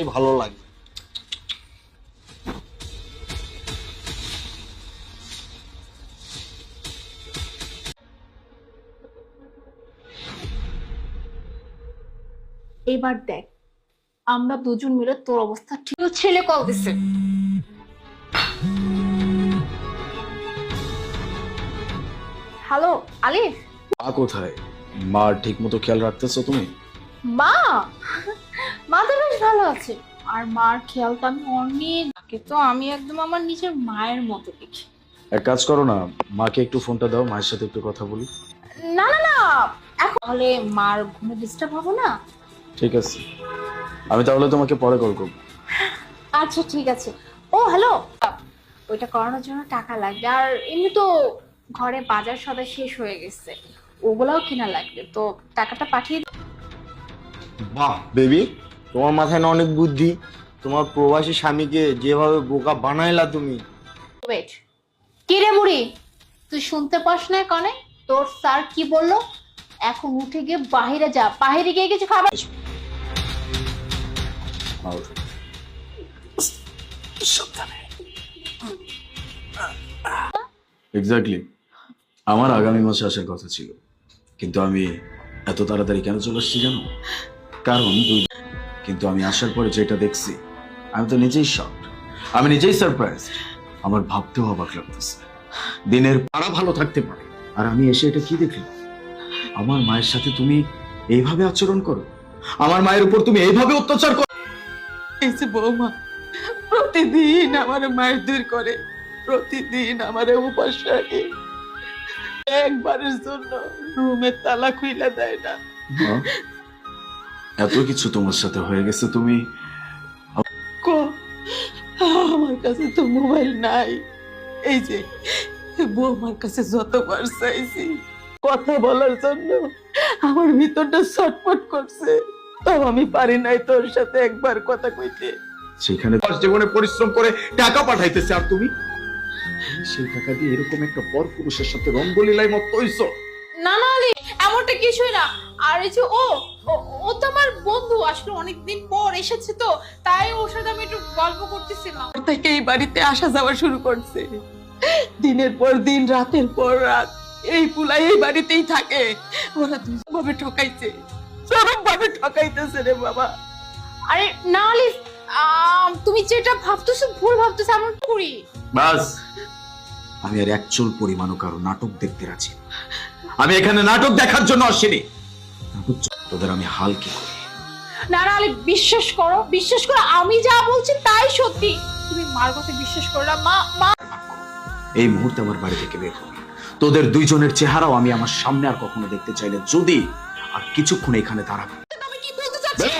ভালো লাগে। এবার দেখ আমরা দুজন মিলে তোর অবস্থা ঠিক ছেলে কল দিছে। হ্যালো আলিফ? মা কোথায়? মা ঠিক মতো খেয়াল রাখতেছো তুমি? মা? মা তো বেশ ভালো আছে। আর মার খেয়াল তো আমি অনেক রাখি তো আমি একদম আমার নিজের মায়ের মতো দেখি। এক কাজ করো না মাকে একটু ফোনটা দাও মায়ের সাথে একটু কথা বলি। না না না এখন তাহলে মার ঘুমে ডিস্টার্ব হব না? ঠিক আছে। আমি তাহলে তোমাকে পরে কল করব। আচ্ছা ঠিক আছে। ও হ্যালো ওইটা করানোর জন্য টাকা লাগবে। আর এমনি তো ঘরে বাজার সদাই শেষ হয়ে গেছে। ওগুলাও কেনা লাগবে তো টাকাটা পাঠিয়ে দিও। বাহ বেবি তোমার মাথায় না অনেক বুদ্ধি? তোমার প্রবাসী স্বামীকে যেভাবে বোকা বানাইলা তুমি। ওয়েট কি রে বুড়ি? তুই শুনতে পাস না কনে? তোর স্যার কি বলল? এখন উঠে গিয়ে বাহিরে যা। বাহিরে গিয়ে কিছু খাবার এক্স্যাক্টলি আমার আগামী মাসে আসার কথা ছিল। কিন্তু আমি এত তাড়াতাড়ি কেন চলে আসছি জানো? কারণ দুই কিন্তু আমি আসার পরে যেটা দেখছি আমি তো নিজেই শক আমি নিজেই সারপ্রাইজ আমার ভাবতেও অবাক লাগতেছে। দিনের পাড়া ভালো থাকতে পারে। আর আমি এসে এটা কি দেখলাম? আমার মায়ের সাথে তুমি এইভাবে আচরণ করো? আমার মায়ের উপর তুমি এইভাবে অত্যাচার করো? বৌমা প্রতিদিন আমার মায়ের দূর করে। প্রতিদিন আমার উপাস রাখে। একবারের জন্য রুমের তালা খুইলা দেয় না। এত কিছু তোমার সাথে হয়ে গেছে তুমি? আমার কাছে তো মোবাইল নাই। এই যে বৌমার কাছে যতবার চাইছি কথা বলার জন্য আমার ভিতরটা ছটফট করছে। তাও আমি পারি নাই তোর সাথে একবার কথা কইতে। সেখানে তোমার জীবনে পরিশ্রম করে টাকা পাঠাইতেছে আর তুমি? সেই টাকা দিয়ে এরকম একটা পর পুরুষের সাথে রঙ্গলীলায় মত হইছো? না না আলি এমনটা কিছুই না। আর এই যে ও ও- তো আমার বন্ধু আসলে অনেকদিন পর এসেছে তো তাই ওর সাথে আমি একটু গল্প করতেছিলাম। থেকে এই বাড়িতে আসা যাওয়া শুরু করছে। দিনের পর দিন রাতের পর রাত এই পুলাই এই বাড়িতেই থাকে। ওরা ঠকাইছে চরম ভাবে ঠকাইতেছে রে বাবা। আরে না আলিফ তুমি যেটা ভাবতেছো ভুল ভাবতেছো এমন করি। বাস আমি আর এক চুল পরিমাণও কারও নাটক দেখতে রাজি আমি এখানে নাটক দেখার জন্য আসিনি। তোদের আমি হাল কি করি? না না বিশ্বাস করো বিশ্বাস করো আমি যা বলছি তাই সত্যি। তুমি মার কথা বিশ্বাস করো না মা মা। এই মুহূর্তে আমার বাড়ি থেকে বের হই তোদের দুইজনের চেহারাও আমি আমার সামনে আর কখনো দেখতে চাইলে যদি আর কিছুক্ষণ এখানে দাঁড়াবো। তুমি কি বলতে চাচ্ছো!